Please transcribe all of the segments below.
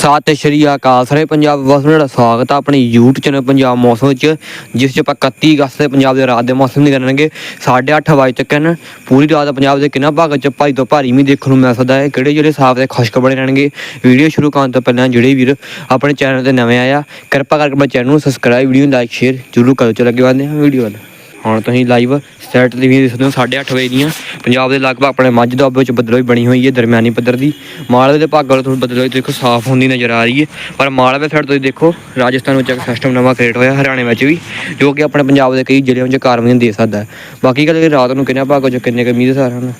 ਸਤਿ ਸ਼੍ਰੀ ਅਕਾਲ ਸਾਰੇ ਪੰਜਾਬ ਵਾਸੀਆਂ ਦਾ ਸਵਾਗਤ ਹੈ ਆਪਣੇ YouTube ਚੈਨਲ ਪੰਜਾਬ ਮੌਸਮ ਵਿੱਚ, ਜਿਸ 'ਚ ਆਪਾਂ 31 ਅਗਸਤ ਦੇ ਪੰਜਾਬ ਦੇ ਰਾਤ ਦੇ ਮੌਸਮ ਦੀ ਕਰਨਗੇ 8:30 ਵਜੇ ਤੱਕ ਹਨ। ਪੂਰੀ ਰਾਤ ਪੰਜਾਬ ਦੇ ਕਿੰਨਾ ਭਾਗਾਂ 'ਚ ਭਾਈ ਤੋਂ ਭਾਰੀ ਮੀਂਹ ਦੇਖਣ ਨੂੰ ਮਿਲ ਸਕਦਾ ਹੈ। ਕਿਹੜੇ ਜਿਹੜੇ ਸਾਫ਼ ਤੇ ਖੁਸ਼ਕ ਬਣੇ ਰਹਿਣਗੇ? ਵੀਡੀਓ ਸ਼ੁਰੂ ਕਰਨ ਤੋਂ ਪਹਿਲਾਂ ਜਿਹੜੇ ਵੀਰ ਆਪਣੇ ਚੈਨਲ ਤੇ ਨਵੇਂ ਆਇਆ ਕਿਰਪਾ ਕਰਕੇ ਆਪਣੇ ਚੈਨਲ ਨੂੰ ਸਬਸਕ੍ਰਾਈਬ ਵੀਡੀਓ ਨੂੰ ਲਾਈਕ ਸ਼ੇਅਰ ਜ਼ਰੂਰ ਕਰੋ। ਚਲੋ ਅੱਗੇ ਵਧਦੇ ਹਾਂ ਵੀਡੀਓ ਵੱਲ। ਹੁਣ ਤੁਸੀਂ ਲਾਈਵ ਸੈਟ ਦੀ ਵੀ ਦੇਖਦੇ ਸਕਦੇ ਹੋ 8:30 ਵਜੇ ਦੀਆਂ। ਪੰਜਾਬ ਦੇ ਲਗਭਗ ਆਪਣੇ ਮੱਝ ਦੁਆਬੇ ਵਿੱਚ ਬੱਦਲੋਈ ਬਣੀ ਹੋਈ ਹੈ, ਦਰਮਿਆਨੀ ਪੱਧਰ ਦੀ। ਮਾਲਵੇ ਦੇ ਭਾਗਾਂ ਵੱਲ ਤੁਹਾਨੂੰ ਬੱਦਲੋਈ ਦੇਖੋ, ਸਾਫ਼ ਹੁੰਦੀ ਨਜ਼ਰ ਆ ਰਹੀ ਹੈ। ਪਰ ਮਾਲਵੇ ਸਾਈਡ ਤੁਸੀਂ ਦੇਖੋ, ਰਾਜਸਥਾਨ ਵਿੱਚ ਇੱਕ ਸਿਸਟਮ ਨਵਾਂ ਕ੍ਰੀਏਟ ਹੋਇਆ, ਹਰਿਆਣੇ ਵਿੱਚ ਵੀ, ਜੋ ਕਿ ਆਪਣੇ ਪੰਜਾਬ ਦੇ ਕਈ ਜ਼ਿਲ੍ਹਿਆਂ ਵਿੱਚ ਕਾਰਵਾਈਆਂ ਦੇ ਸਕਦਾ ਹੈ ਬਾਕੀ ਗੱਲ ਰਾਤ ਨੂੰ ਕਿੰਨੇ ਭਾਗਾਂ 'ਚ ਕਿੰਨੇ ਕੁ ਮੀਂਹ ਦੇ ਸਾਰ ਹਨ?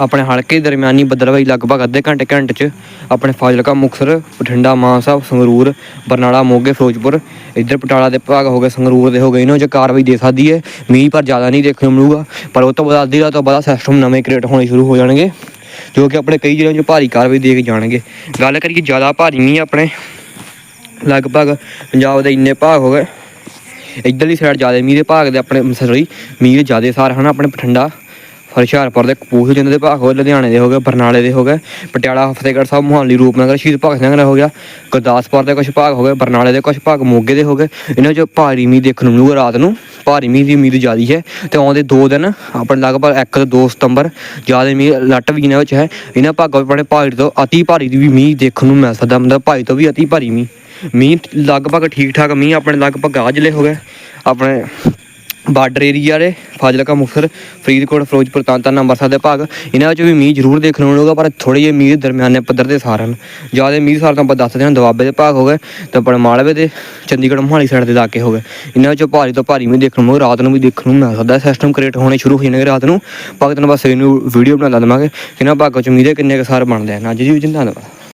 ਆਪਣੇ ਹਲਕੇ ਦਰਮਿਆਨੀ ਬੱਦਲਵਾਈ ਲਗਭਗ ਅੱਧੇ ਘੰਟੇ ਘੰਟੇ ਚ ਆਪਣੇ ਫਾਜ਼ਿਲਕਾ ਮੁਕਤਸਰ ਬਠਿੰਡਾ ਮਾਨਸਾ ਸੰਗਰੂਰ, ਬਰਨਾਲਾ, ਮੋਗੇ, ਫਿਰੋਜ਼ਪੁਰ, ਇੱਧਰ ਪਟਾਲਾ ਦੇ ਭਾਗ ਹੋ ਗਏ, ਸੰਗਰੂਰ ਦੇ ਹੋ ਗਏ। ਇਹਨਾਂ 'ਚ ਕਾਰਵਾਈ ਦੇ ਸਕਦੀ ਹੈ। ਮੀਂਹ ਪਰ ਜ਼ਿਆਦਾ ਨਹੀਂ ਦੇਖਣ ਨੂੰ ਮਿਲੂਗਾ। ਪਰ ਉਹ ਤੋਂ ਬਾਅਦ, ਅੱਧੀ ਰਾਤ ਤੋਂ ਬਾਅਦ ਸਿਸਟਮ ਨਵੇਂ ਕ੍ਰੀਏਟ ਹੋਣੇ ਸ਼ੁਰੂ ਹੋ ਜਾਣਗੇ, ਜੋ ਕਿ ਆਪਣੇ ਕਈ ਜ਼ਿਲ੍ਹਿਆਂ 'ਚ ਭਾਰੀ ਕਾਰਵਾਈ ਦੇ ਕੇ ਜਾਣਗੇ। ਗੱਲ ਕਰੀਏ ਜ਼ਿਆਦਾ ਭਾਰੀ ਮੀਂਹ ਆਪਣੇ ਲਗਭਗ ਪੰਜਾਬ ਦੇ ਇੰਨੇ ਭਾਗ ਹੋ ਗਏ। ਇੱਧਰਲੀ ਸਾਈਡ ਜ਼ਿਆਦਾ ਮੀਂਹ ਦੇ ਭਾਗ ਦੇ ਆਪਣੇ ਸੌਰੀ ਮੀਂਹ ਦੇ ਜ਼ਿਆਦਾ ਸਾਰ ਹਨ ਆਪਣੇ ਬਠਿੰਡਾ ਹੁਸ਼ਿਆਰਪੁਰ ਦੇ ਕਪੂਰਥਲੇ ਜਿੰਨੇ ਦੇ ਭਾਗ ਹੋ ਲੁਧਿਆਣੇ ਦੇ ਹੋ ਗਏ, ਬਰਨਾਲੇ ਦੇ ਹੋ ਗਏ, ਪਟਿਆਲਾ, ਫਤਿਹਗੜ੍ਹ ਸਾਹਿਬ, ਮੁਹਾਲੀ, ਰੂਪਨਗਰ, ਸ਼ਹੀਦ ਭਗਤ ਸਿੰਘ ਦਾ ਹੋ ਗਿਆ, ਗੁਰਦਾਸਪੁਰ ਦੇ ਕੁਝ ਭਾਗ ਹੋ ਗਏ, ਬਰਨਾਲੇ ਦੇ ਕੁਝ ਭਾਗ ਮੋਗੇ ਦੇ ਹੋ ਗਏ। ਇਹਨਾਂ 'ਚ ਭਾਰੀ ਮੀਂਹ ਦੇਖਣ ਨੂੰ ਮਿਲੂਗਾ ਰਾਤ ਨੂੰ। ਭਾਰੀ ਮੀਂਹ ਦੀ ਉਮੀਦ ਜ਼ਿਆਦੀ ਹੈ ਤੇ ਆਉਂਦੇ 2 ਦਿਨ ਆਪਣੇ ਲਗਭਗ 1 ਤੋਂ 2 ਸਤੰਬਰ ਜ਼ਿਆਦਾ ਮੀਂਹ ਲੱਟ ਵੀ ਇਹਨਾਂ ਵਿੱਚ ਹੈ। ਇਹਨਾਂ ਭਾਗਾਂ ਵਿੱਚ ਆਪਣੇ ਭਾਰੀ ਤੋਂ ਅਤੀ ਭਾਰੀ ਦੀ ਵੀ ਮੀਂਹ ਦੇਖਣ ਨੂੰ ਮਿਲ ਸਕਦਾ, ਮਤਲਬ ਭਾਰੀ ਤੋਂ ਵੀ ਅਤੀ ਭਾਰੀ ਮੀਂਹ। ਮੀਂਹ ਲਗਭਗ ਠੀਕ ਠਾਕ ਮੀਂਹ ਆਪਣੇ ਲਗਭਗ ਆ ਜ਼ਿਲ੍ਹੇ ਹੋ ਗਏ। ਆਪਣੇ ਬਾਰਡਰ ਏਰੀਆ ਦੇ ਫਾਜ਼ਿਲਕਾ ਮੁਕਤਸਰ ਫਰੀਦਕੋਟ ਫਿਰੋਜ਼ਪੁਰ ਤਾਂਤਾਂ ਅੰਮ੍ਰਿਤਸਰ ਦੇ ਭਾਗ। ਇਹਨਾਂ ਵਿੱਚ ਵੀ ਮੀਂਹ ਜ਼ਰੂਰ ਦੇਖਣ ਨੂੰ ਮਿਲੂਗਾ ਪਰ ਥੋੜੇ ਜਿਹੇ ਮੀਂਹ ਦਰਮਿਆਨੇ ਪੱਧਰ ਦੇ ਸਾਰ ਹਨ। ਜ਼ਿਆਦਾ ਮੀਂਹ ਸਾਰ ਤਾਂ ਆਪਾਂ ਦੱਸਦੇ ਹਾਂ ਦੁਆਬੇ ਦੇ ਭਾਗ ਹੋ ਗਏ ਤੇ ਆਪਣੇ ਮਾਲਵੇ ਦੇ ਚੰਡੀਗੜ੍ਹ ਮੋਹਾਲੀ ਸਾਈਡ ਦੇ ਇਲਾਕੇ ਹੋ ਗਏ। ਇਹਨਾਂ ਵਿੱਚੋਂ ਭਾਰੀ ਤੋਂ ਭਾਰੀ ਮੀਂਹ ਦੇਖਣ ਨੂੰ ਮਿਲੂ, ਰਾਤ ਨੂੰ ਵੀ ਦੇਖਣ ਨੂੰ ਮਿਲ ਸਕਦਾ ਸਿਸਟਮ ਕ੍ਰੀਏਟ ਹੋਣੇ ਸ਼ੁਰੂ ਹੋ ਜਾਣਗੇ ਰਾਤ ਨੂੰ। ਬਾਕੀ ਤੁਹਾਨੂੰ ਬਸ ਇਹਨੂੰ ਵੀਡੀਓ ਬਣਾ ਲਾ ਦੇਵਾਂਗੇ। ਇਹਨਾਂ ਭਾਗਾਂ ਚ ਮੀਂਹ ਦੇ ਕਿੰਨੇ ਕੁ ਸਾਰ ਬਣਦੇ ਹਨ। ਅੱਜ ਦੀ ਵੀ ਧੰਨਵਾਦ